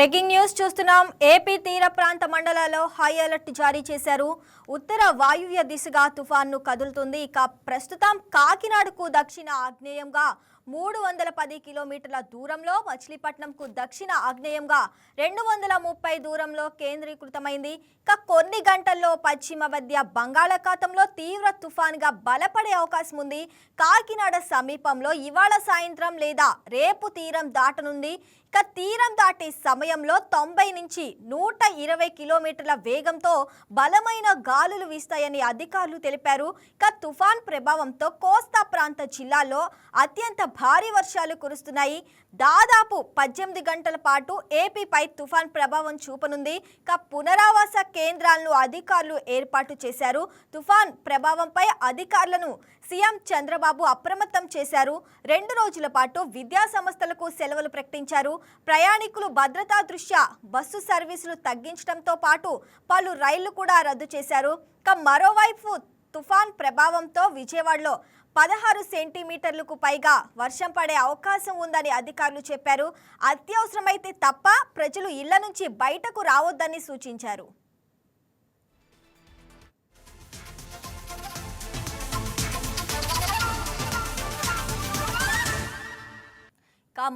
Breaking news చూస్తున్నాం. AP తీర ప్రాంత మండలాల్లో హై అలర్ట్ జారీ చేశారు. ఉత్తర వాయువ్య దిశగా తుఫాన్ను కదులుతుంది. ఇక ప్రస్తుతం కాకినాడకు దక్షిణ ఆగ్నేయంగా మూడు వందల పది కిలోమీటర్ల దూరంలో మచిలీపట్నంకు దక్షిణ ఆగ్నేయంగా రెండు వందల ముప్పై దూరంలో కేంద్రీకృతమైంది. ఇక కొన్ని గంటల్లో పశ్చిమ మధ్య బంగాళాఖాతంలో తీవ్ర తుఫాన్గా బలపడే అవకాశం ఉంది. కాకినాడ సమీపంలో ఇవాళ సాయంత్రం లేదా రేపు తీరం దాటనుంది. ఇక తీరం దాటే సమయంలో తొంభై నుంచి నూట ఇరవై కిలోమీటర్ల వేగంతో బలమైన గాలులు వీస్తాయని అధికారులు తెలిపారు. ఇక తుఫాన్ ప్రభావంతో కోస్తా ప్రాంత జిల్లాలో అత్యంత భారీ వర్షాలు కురుస్తున్నాయి. దాదాపు పద్దెనిమిది గంటల పాటు ఏపీపై తుఫాన్ ప్రభావం చూపనుంది. ఇక పునరావాస కేంద్రాలను అధికారులు ఏర్పాటు చేశారు. తుఫాన్ ప్రభావంపై అధికారులను సీఎం చంద్రబాబు అప్రమత్తం చేశారు. రెండు రోజుల పాటు విద్యా సంస్థలకు సెలవులు ప్రకటించారు. ప్రయాణికులు భద్రతా దృష్ట్యా బస్సు సర్వీసులు తగ్గించడంతో పాటు పలు రైళ్ళు కూడా రద్దు చేశారు. ఇక మరోవైపు తుఫాన్ ప్రభావంతో విజయవాడలో పదహారు సెంటీమీటర్లకు పైగా వర్షం పడే అవకాశం ఉందని అధికారులు చెప్పారు. అత్యవసరమైతే తప్ప ప్రజలు ఇళ్ళ నుంచి బయటకు రావద్దని సూచించారు.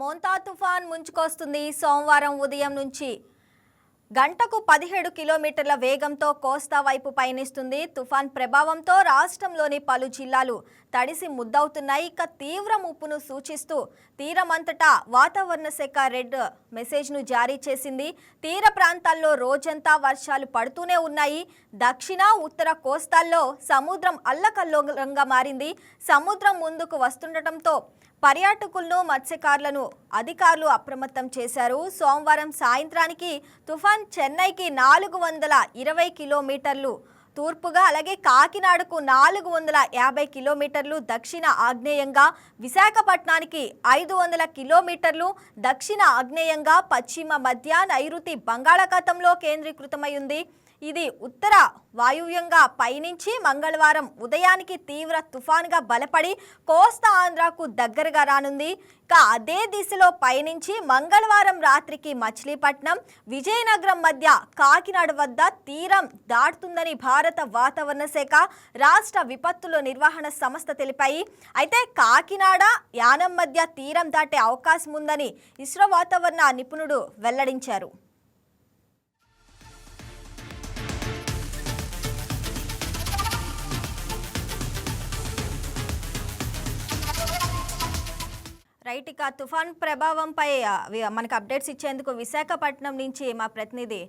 మోంతా తుఫాన్ ముంచుకొస్తుంది. సోమవారం ఉదయం నుంచి గంటకు పదిహేడు కిలోమీటర్ల వేగంతో కోస్తా వైపు పయనిస్తుంది. తుఫాన్ ప్రభావంతో రాష్ట్రంలోని పలు జిల్లాలు తడిసి ముద్దవుతున్నాయి. ఇక తీవ్ర ముప్పును సూచిస్తూ తీరమంతటా వాతావరణ శాఖ రెడ్ మెసేజ్ను జారీ చేసింది. తీర ప్రాంతాల్లో రోజంతా వర్షాలు పడుతూనే ఉన్నాయి. దక్షిణ ఉత్తర కోస్తాల్లో సముద్రం అల్లకల్లోలంగా మారింది. సముద్రం ముందుకు వస్తుండటంతో పర్యాటకులను మత్స్యకారులను అధికారులు అప్రమత్తం చేశారు. సోమవారం సాయంత్రానికి తుఫాన్ చెన్నైకి నాలుగు వందల ఇరవై కిలోమీటర్లు తూర్పుగా అలాగే కాకినాడకు నాలుగు వందల యాభై కిలోమీటర్లు దక్షిణ ఆగ్నేయంగా విశాఖపట్నానికి ఐదు వందల కిలోమీటర్లు దక్షిణ ఆగ్నేయంగా పశ్చిమ మధ్య నైరుతి బంగాళాఖాతంలో కేంద్రీకృతమై ఉంది. ఇది ఉత్తర వాయువ్యంగా పయనించి మంగళవారం ఉదయానికి తీవ్ర తుఫాన్గా బలపడి కోస్తా ఆంధ్రాకు దగ్గరగా రానుంది. ఇక అదే దిశలో పయనించి మంగళవారం రాత్రికి మచిలీపట్నం విజయనగరం మధ్య కాకినాడ వద్ద తీరం దాటుతుందని భారత వాతావరణ శాఖ రాష్ట్ర విపత్తుల నిర్వహణ సంస్థ తెలిపాయి. అయితే కాకినాడ యానం మధ్య తీరం దాటే అవకాశం ఉందని ఇస్రో వాతావరణ నిపుణుడు వెల్లడించారు. రైట్ ఇక తుఫాన్ ప్రభావంపై మనకు అప్డేట్స్ ఇచ్చేందుకు విశాఖపట్నం నుంచి మా ప్రతినిధి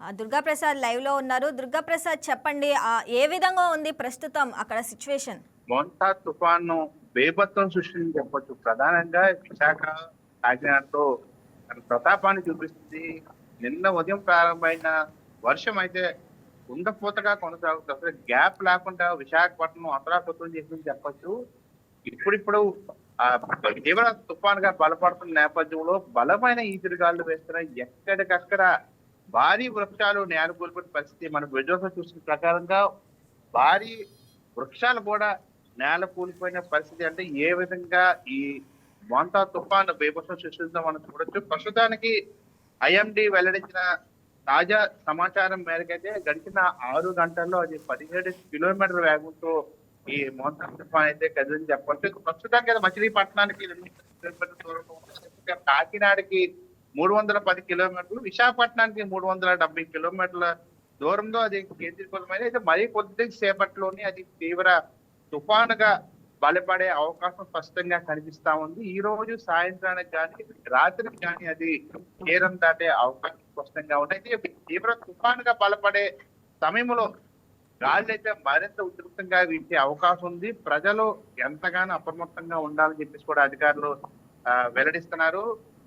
ఆ, దుర్గాప్రసాద్ లైవ్లో ఉన్నారు. దుర్గాప్రసాద్ చెప్పండి ఏ విధంగా ఉంది ప్రస్తుతం అక్కడ సిచ్యువేషన్? మోంతా తుఫాను బేభత్వం సృష్టించి చెప్పొచ్చు ప్రధానంగా విశాఖ కాకినాడతో ప్రతాపాన్ని చూపిస్తుంది. నిన్న ఉదయం ప్రారంభమైన వర్షం అయితే ఉండపోతగా కొనసాగుతుంది. అసలు గ్యాప్ లేకుండా విశాఖపట్నం అతలాకుతం చేసింది చెప్పొచ్చు. ఇప్పుడిప్పుడు ఆ తీవ్ర తుఫాన్గా బలపడుతున్న నేపథ్యంలో బలమైన ఈదురుగాలు వేస్తున్నాయి ఎక్కడికక్కడ భారీ వృక్షాలు నేల కోల్పోయిన పరిస్థితి మనం విజువల్స్ చూసిన ప్రకారంగా భారీ వృక్షాలు కూడా నేల కూలిపోయిన పరిస్థితి అంటే ఏ విధంగా ఈ మోంతా తుఫాను బీభత్సం సృష్టిందో మనం చూడొచ్చు. ప్రస్తుతానికి ఐఎండి వెల్లడించిన తాజా సమాచారం మేరకైతే గడిచిన ఆరు గంటల్లో అది పదిహేడు కిలోమీటర్ల వేగంతో ఈ మోంతా అయితే కదని చెప్పొచ్చు ప్రస్తుతానికి కదా మచిలీపట్నానికి కాకినాడకి మూడు వందల పది కిలోమీటర్లు విశాఖపట్నానికి మూడు వందల డెబ్బై కిలోమీటర్ల దూరంలో అది కేంద్రీకృతమైన అయితే మరీ కొద్ది సేపట్లోనే అది తీవ్ర తుఫానుగా బలపడే అవకాశం స్పష్టంగా కనిపిస్తా ఉంది. ఈ రోజు సాయంత్రానికి కానీ రాత్రికి కానీ అది తీరం దాటే అవకాశం స్పష్టంగా ఉన్నాయి. అయితే తీవ్ర తుఫానుగా బలపడే సమయంలో గాలి అయితే మరింత ఉధృతంగా వీచే అవకాశం ఉంది. ప్రజలు ఎంతగానో అప్రమత్తంగా ఉండాలని చెప్పేసి కూడా అధికారులు వెల్లడిస్తున్నారు.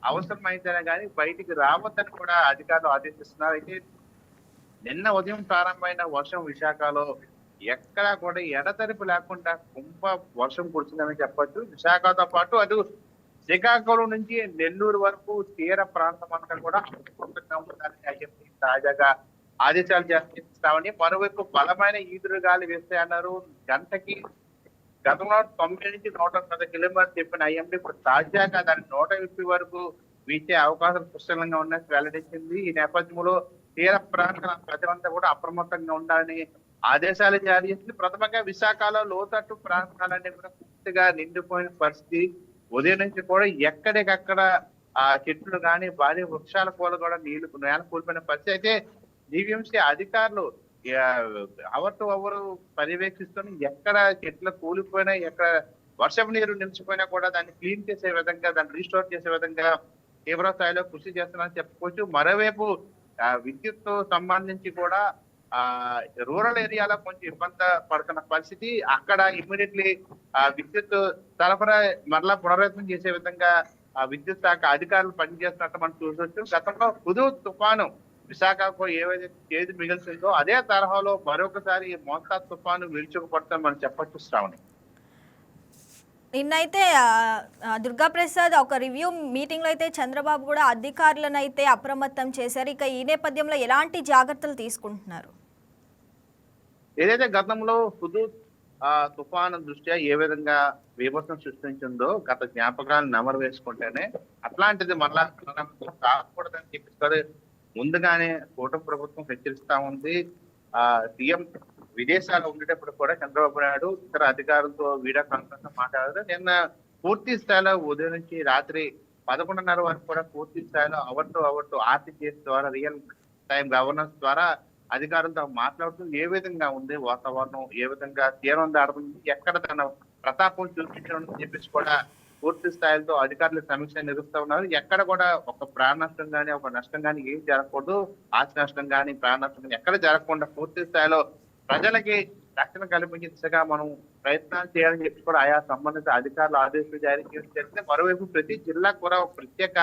అవసరమైతేనే కానీ బయటికి రావద్దని కూడా అధికారులు ఆదేశిస్తున్నారు. అయితే నిన్న ఉదయం ప్రారంభమైన వర్షం విశాఖలో ఎక్కడా కూడా ఎడతెరిపి లేకుండా కుంభ వర్షం కురిసిందని చెప్పొచ్చు. విశాఖతో పాటు అటు శ్రీకాకుళం నుంచి నెల్లూరు వరకు తీర ప్రాంతం అంతా కూడా తాజాగా ఆదేశాలు చేస్తామని మరోవైపు బలమైన ఈదురు గాలి వేస్తాయన్నారు. గంటకి గతంలో తొంభై నుంచి నూట పది కిలోమీటర్ చెప్పిన ఐఎండి ఇప్పుడు తాజాగా దాని నూట ముప్పై వరకు వీచే అవకాశం పుష్కలంగా ఉన్నట్టు వెల్లడించింది. ఈ నేపథ్యంలో తీర ప్రాంతాల ప్రజలంతా కూడా అప్రమత్తంగా ఉండాలని ఆదేశాలు జారీ చేసింది. ప్రథమంగా విశాఖలో లోతట్టు ప్రాంతాలన్నీ కూడా పూర్తిగా నిండిపోయిన పరిస్థితి. ఉదయం నుంచి కూడా ఎక్కడికక్కడ ఆ చెట్లు కానీ భారీ వృక్షాల పూల కూడా నీళ్ళు నేల కూలిపోయిన పరిస్థితి. అయితే జీవీఎంసీ అధికారులు అవర్ టు అవర్ పర్యవేక్షిస్తూనే ఎక్కడ చెట్లు కూలిపోయినా ఎక్కడ వర్షపు నీరు నిలిచిపోయినా కూడా దాన్ని క్లీన్ చేసే విధంగా దాన్ని రీస్టోర్ చేసే విధంగా తీవ్ర స్థాయిలో కృషి చేస్తున్నారని చెప్పుకోవచ్చు. మరోవైపు విద్యుత్ సంబంధించి కూడా ఆ రూరల్ ఏరియాలో కొంచెం ఇబ్బంది పడుతున్న పరిస్థితి. అక్కడ ఇమ్మీడియట్లీ ఆ విద్యుత్ సరఫరా మరలా పునరావృతం చేసే విధంగా ఆ విద్యుత్ శాఖ అధికారులు పనిచేస్తున్నట్టు మనం చూసొచ్చు గతంలో హుదూ తుఫాను విశాఖకు ఏవైతే చేతి మిగిల్చిందో అదే తరహాలో మరొకసారి ఈ మోతా తుఫాను విరుచుకుపడతాం మనం చెప్పొచ్చు శ్రావణి. నిన్నైతే దుర్గా ప్రసాద్ ఒక రివ్యూ మీటింగ్లో అయితే చంద్రబాబు కూడా అధికారులను అయితే అప్రమత్తం చేశారు. ఇక ఈ నేపథ్యంలో ఎలాంటి జాగ్రత్తలు తీసుకుంటున్నారు? ఏదైతే గతంలో హుదూ తుఫాను దృష్ట్యా ఏ విధంగా బీభత్సం సృష్టించిందో గత జ్ఞాపకాలను నెమరు వేసుకుంటేనే అట్లాంటిది మళ్ళా కాకూడదని చెప్పి ముందుగానే కూటమి ప్రభుత్వం హెచ్చరిస్తా ఉంది. ఆ సీఎం విదేశాల్లో ఉండేటప్పుడు కూడా చంద్రబాబు నాయుడు ఇతర అధికారులతో వీడియో కాన్ఫరెన్స్ మాట్లాడారు. నిన్న పూర్తి స్థాయిలో ఉదయం నుంచి రాత్రి పదకొండున్నర వరకు కూడా పూర్తి స్థాయిలో hour to hour to RTGS ద్వారా రియల్ టైం గవర్నెన్స్ ద్వారా అధికారులతో మాట్లాడుతూ ఏ విధంగా ఉంది వాతావరణం ఏ విధంగా తీరం దాడుతుంది ఎక్కడ తన ప్రతాపం చూపించడం చెప్పేసి కూడా పూర్తి స్థాయిలో అధికారులు సమీక్ష నిర్వహిస్తూ ఉన్నారు. ఎక్కడ కూడా ఒక ప్రాణ నష్టం కానీ ఒక నష్టం కానీ ఏం జరగకూడదు. ఆస్తి నష్టం కానీ ప్రాణ నష్టం కానీ ఎక్కడ జరగకుండా పూర్తి స్థాయిలో ప్రజలకి రక్షణ కల్పించే దిశగా మనం ప్రయత్నాలు చేయాలని చెప్పి కూడా ఆయా సంబంధిత అధికారులు ఆదేశాలు జారీ చేయడం జరిగింది. మరోవైపు ప్రతి జిల్లా కూడా ఒక ప్రత్యేక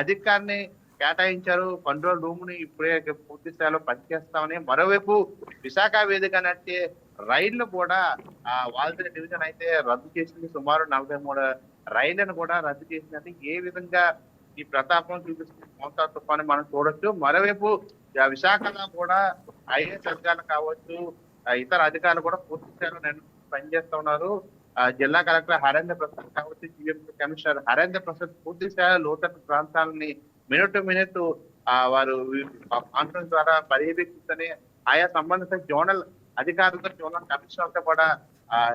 అధికారిని కేటాయించారు. కంట్రోల్ రూమ్ని ఇప్పుడే పూర్తి స్థాయిలో పనిచేస్తామని. మరోవైపు విశాఖ వేదిక నడిచే రైళ్ళు కూడా ఆ వాల్తేరు డివిజన్ అయితే రద్దు చేసింది. సుమారు నలభై మూడు రైళ్ళను కూడా రద్దు చేసిందంటే ఏ విధంగా ఈ ప్రతాపం చూపిస్తుంది? మోతా తుఫాను మనం చూడొచ్చు. మరోవైపు విశాఖలో కూడా ఐఏఎస్ అధికారులు కావచ్చు ఇతర అధికారులు కూడా పూర్తి స్థాయిలో నేను పనిచేస్తా ఉన్నారు. ఆ జిల్లా కలెక్టర్ హరేంద్ర ప్రసాద్ కావచ్చు జిఎంసీ కమిషనర్ హరేంద్ర ప్రసాద్ పూర్తి స్థాయిలో లోతట్టు ప్రాంతాలని మినిట్ టు మినిట్ ఆ వారు కాన్ఫరెన్స్ ద్వారా పర్యవేక్షిస్తూనే ఆయా సంబంధిత జోనల్ అధికారులతో జోనల్ కమిషనర్తో కూడా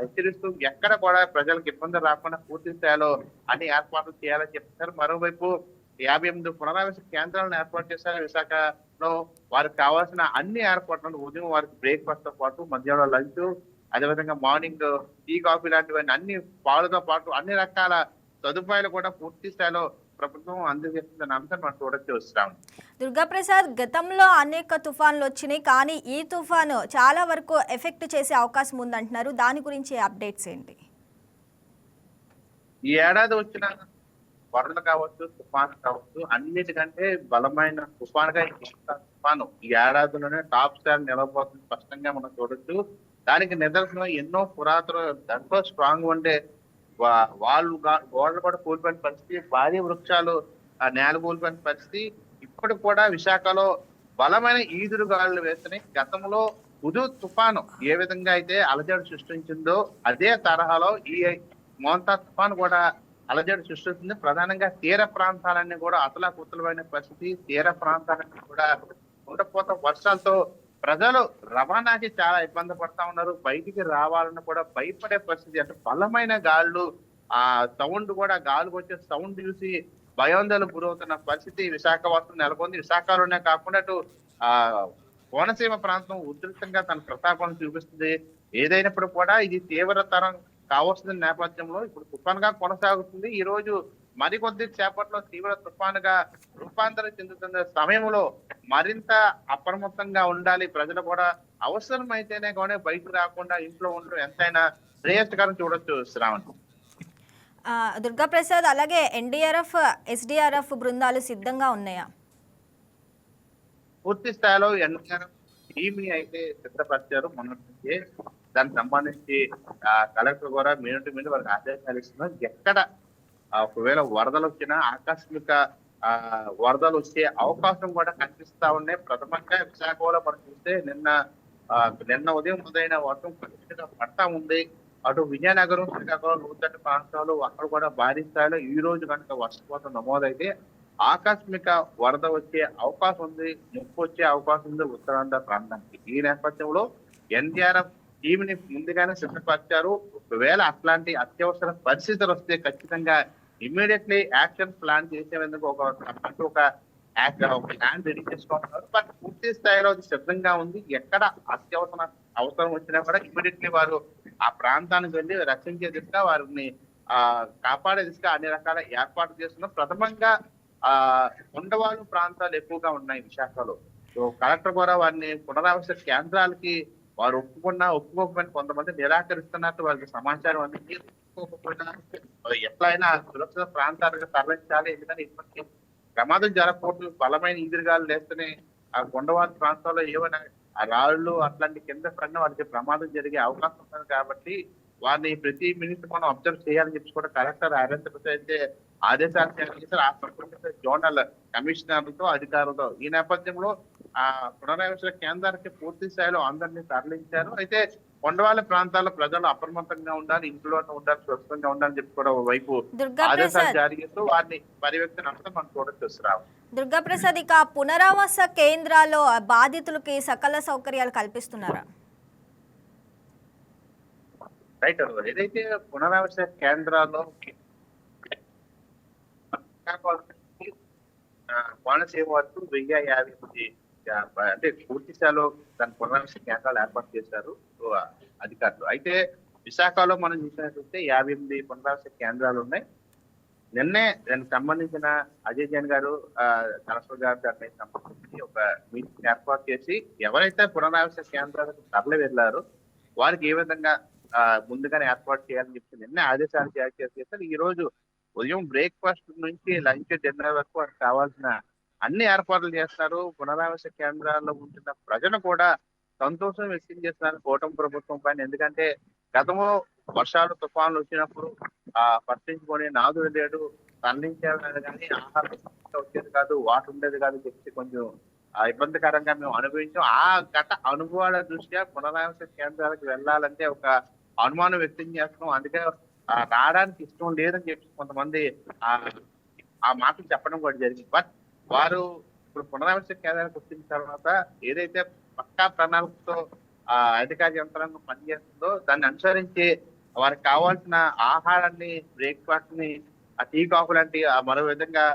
హెచ్చరిస్తూ ఎక్కడ కూడా ప్రజలకు ఇబ్బంది రాకుండా పూర్తి స్థాయిలో అన్ని ఏర్పాట్లు చేయాలని చెప్తారు మరోవైపు యాభై ఎనిమిది పునరావాస కేంద్రాలను ఏర్పాటు చేశారు. విశాఖలో వారికి కావాల్సిన అన్ని ఏర్పాట్లను ఉదయం వారికి బ్రేక్ఫాస్ట్తో పాటు మధ్యాహ్నం లంచ్ అదేవిధంగా మార్నింగ్ టీ కాఫీ లాంటివన్నీ అన్ని పాలతో పాటు అన్ని రకాల సదుపాయాలు కూడా పూర్తి స్థాయిలో ప్రభుత్వం అందజేస్తుందన్న అంశం మనం చూడొచ్చు వస్తాం. దుర్గా ప్రసాద్ గతంలో అనేక తుఫాన్లు వచ్చినాయి కానీ ఈ తుఫాను చాలా వరకు ఎఫెక్ట్ చేసే అవకాశం ఉందంటున్నారు. దాని గురించి అప్డేట్స్ ఏంటి? ఈ ఏడాది వచ్చిన వరదలు కావచ్చు తుఫాను కావచ్చు అన్నిటికంటే బలమైన తుఫానుగా ఈ మోంతా తుఫాను ఈ ఏడాదిలోనే టాప్ స్టార్ నిలబోతుంది స్పష్టంగా మనం చూడొచ్చు. దానికి నిదర్శనం ఎన్నో పురాతన దాంట్లో స్ట్రాంగ్ ఉండే వాళ్ళు గోడలు కూడా కూలిపోయిన పరిస్థితి భారీ వృక్షాలు ఆ నేల కూలిపోయిన పరిస్థితి ఇప్పుడు కూడా విశాఖలో బలమైన ఈదురు గాలులు వేస్తున్నాయి. గతంలో ఉదు తుఫాను ఏ విధంగా అయితే అలజడి సృష్టించిందో అదే తరహాలో ఈ మోంతా తుఫాను కూడా అలజడి సృష్టిస్తుంది. ప్రధానంగా తీర ప్రాంతాలన్నీ కూడా అతలాకుతలమైన పరిస్థితి. తీర ప్రాంతాలన్నీ కూడా ఉండపోత వర్షాలతో ప్రజలు రవాణాకి చాలా ఇబ్బంది పడతా ఉన్నారు. బయటికి రావాలని కూడా భయపడే పరిస్థితి. అంటే బలమైన గాళ్ళు ఆ సౌండ్ కూడా గాలికి వచ్చే సౌండ్ చూసి భయోందలు గురవుతున్న పరిస్థితి విశాఖవాసం నెలకొంది. విశాఖలోనే కాకుండా అటు ఆ కోనసీమ ప్రాంతం ఉధృతంగా తన ప్రతాపాన్ని చూపిస్తుంది. ఏదైనప్పుడు కూడా ఇది తీవ్రతరం కావాల్సిన నేపథ్యంలో ఇప్పుడు తుఫాన్గా కొనసాగుతుంది. ఈ రోజు మరికొద్ది సేపట్లో తీవ్ర తుఫానుగా రూపాంతరం చెందుతున్న సమయంలో మరింత అప్రమత్తంగా ఉండాలి. ప్రజలు కూడా అవసరమైతేనే కానీ బయటకు రాకుండా ఇంట్లో ఉండడం ఎంతైనా శ్రేయస్కరం చూడొచ్చు శ్రావణ్. ఆ, దుర్గా ప్రసాద్ అలాగే ఎన్డీఆర్ఎఫ్ ఎస్డీఆర్ఎఫ్ బృందాలు సిద్ధంగా ఉన్నాయా? పూర్తి స్థాయిలో ఎన్నికల టీమ్ అయితే సిద్ధపరిచారు. మొన్నటి దానికి సంబంధించి కలెక్టర్ కూడా మినిట్ మీద వారికి ఆదేశాలు ఇస్తున్నారు. ఎక్కడ ఒకవేళ వరదలు వచ్చినా ఆకస్మిక ఆ వరదలు వచ్చే అవకాశం కూడా కనిపిస్తా ఉన్నాయి ప్రథమంగా విశాఖలో మనం చూస్తే నిన్న నిన్న ఉదయం మొదలైన వర్షం కంటిన్యూగా పడతా ఉంది. అటు విజయనగరం శ్రీకాకుళం నూతన ప్రాంతాలు అక్కడ కూడా భారీ స్థాయిలో ఈ రోజు కనుక వర్షపాతం నమోదైతే ఆకస్మిక వరద వచ్చే అవకాశం ఉంది ముప్పు వచ్చే అవకాశం ఉంది ఉత్తరాంధ్ర ప్రాంతానికి. ఈ నేపథ్యంలో ఎన్డీఆర్ఎఫ్ టీంని ముందుగానే సిద్ధపరిచారు. ఒకవేళ అట్లాంటి అత్యవసర పరిస్థితులు వస్తే ఖచ్చితంగా ఇమ్మీడియట్లీ యాక్షన్ ప్లాన్ చేసేందుకు ఒక అంటూ ఒక ప్లాన్ రెడీ చేసుకుంటున్నారు. బట్ పూర్తి స్థాయిలో అది సిద్ధంగా ఉంది. ఎక్కడ అత్యవసర అవసరం వచ్చినా కూడా ఇమ్మీడియట్లీ వారు ఆ ప్రాంతానికి వెళ్ళి రక్షించే దిశగా వారిని ఆ కాపాడే దిశగా అన్ని రకాల ఏర్పాట్లు చేస్తున్నారు. ప్రథమంగా ఆ కొండవాళ్ళు ప్రాంతాలు ఎక్కువగా ఉన్నాయి విశాఖలో. సో కలెక్టర్ కూడా వారిని పునరావాస కేంద్రాలకి వారు ఒప్పుకున్నా ఒప్పుకోకపోయినా కొంతమంది నిరాకరిస్తున్నట్టు వారికి సమాచారం అందింది. ఒప్పుకోకపోయినా ఎట్లా అయినా సురక్షిత ప్రాంతాలకు తరలించాలి. ఎందుకంటే ఇప్పటికీ ప్రమాదం జరగకూడదు. బలమైన ఈదురుగాలు లేస్తేనే ఆ కొండవారి ప్రాంతాల్లో ఏమైనా ఆ రాళ్ళు అట్లాంటి కింద పడిన వారికి ప్రమాదం జరిగే అవకాశం ఉంటుంది కాబట్టి వారిని ప్రతి మినిట్ మనం అబ్జర్వ్ చేయాలని చెప్పి కూడా కలెక్టర్ ప్రసాద్ అయితే ఆదేశాలు జారీ చేశారు. ఆ జోనల్ కమిషనర్లతో అధికారులతో ఈ నేపథ్యంలో ఆ పునరావాస కేంద్రానికి పూర్తి స్థాయిలో అందరినీ తరలించారు. అయితే కొండవాళ్ళ ప్రాంతాల్లో ప్రజలు అప్రమత్తంగా ఉండాలి ఇంట్లోనే ఉండాలి సురక్షితంగా ఉండాలని చెప్పి కూడా వైపు ఆదేశాలు జారీ చేస్తూ వారిని పర్యవేక్షణ అంతా మనం చూడొచ్చు రావు దుర్గా ప్రసాద్ ఇక పునరావాస కేంద్రాల్లో బాధితులకి సకల సౌకర్యాలు కల్పిస్తున్నారా? రైట్ ఏదైతే పునరావాస కేంద్రాల్లో కోనసీమ వరకు వెయ్యి యాభై అంటే పూర్తి స్థాయిలో దాని పునరావాస కేంద్రాలు ఏర్పాటు చేశారు అధికారులు. అయితే విశాఖలో మనం చూసినట్లయితే యాభై ఎనిమిది పునరావాస కేంద్రాలు ఉన్నాయి. నిన్నే దానికి సంబంధించిన అజయ్ జైన్ గారు ఆ, కలెక్టర్ గారు దానికి సంబంధించి ఒక మీటింగ్ ఏర్పాటు చేసి ఎవరైతే పునరావాస కేంద్రాలకు తరలి వెళ్ళారో వారికి ఏ విధంగా ముందుగానే ఏర్పాటు చేయాలని చెప్పి నిన్నే ఆదేశాలు జారీ చేసి ఈ రోజు ఉదయం బ్రేక్ఫాస్ట్ నుంచి లంచ్ డిన్నర్ వరకు వారికి కావాల్సిన అన్ని ఏర్పాట్లు చేస్తారు. పునరావాస కేంద్రాల్లో ఉంటున్న ప్రజలు కూడా సంతోషం వ్యక్తం చేస్తున్నారు కూటమి ప్రభుత్వం పైన. ఎందుకంటే గతంలో వర్షాలు తుఫాన్లు వచ్చినప్పుడు ఆ పట్టించుకొని నాదుడు లేడు తరలించేవాడు కానీ ఆహారం వచ్చేది కాదు వాటర్ ఉండేది కాదు చెప్పి కొంచెం ఆ, ఇబ్బందికరంగా మేము అనుభవించాం. ఆ గత అనుభవాల దృష్ట్యా పునరావాస కేంద్రాలకు వెళ్ళాలంటే ఒక అనుమానం వ్యక్తం చేస్తున్నాం. అందుకే రావడానికి ఇష్టం లేదని చెప్పి కొంతమంది ఆ ఆ మాటలు చెప్పడం కూడా జరిగింది. బట్ వారు ఇప్పుడు పునరావాస కేంద్రానికి వచ్చిన తర్వాత ఏదైతే పక్కా ప్రణాళికతో ఆ అధికార యంత్రాంగం పనిచేస్తుందో దాన్ని అనుసరించి వారికి కావాల్సిన ఆహారాన్ని బ్రేక్ఫాస్ట్ని ఆ టీ కాఫీ లాంటి ఆ మరో విధంగా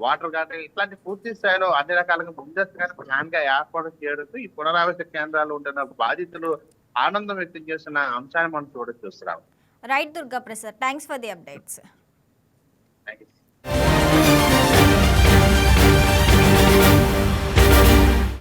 వాటర్ కానీ ఇట్లాంటి పూర్తి స్థాయిలో అన్ని రకాలుగా ముందస్తుగా ప్లాన్గా ఏర్పాటు చేయడంతో ఈ పునరావాస కేంద్రాలు ఉంటున్న బాధితులు ఆనందం వ్యక్తం చేస్తున్న అంశాన్ని మనం చూడ చూస్తున్నాం. Right Durga Prasad thanks for the updates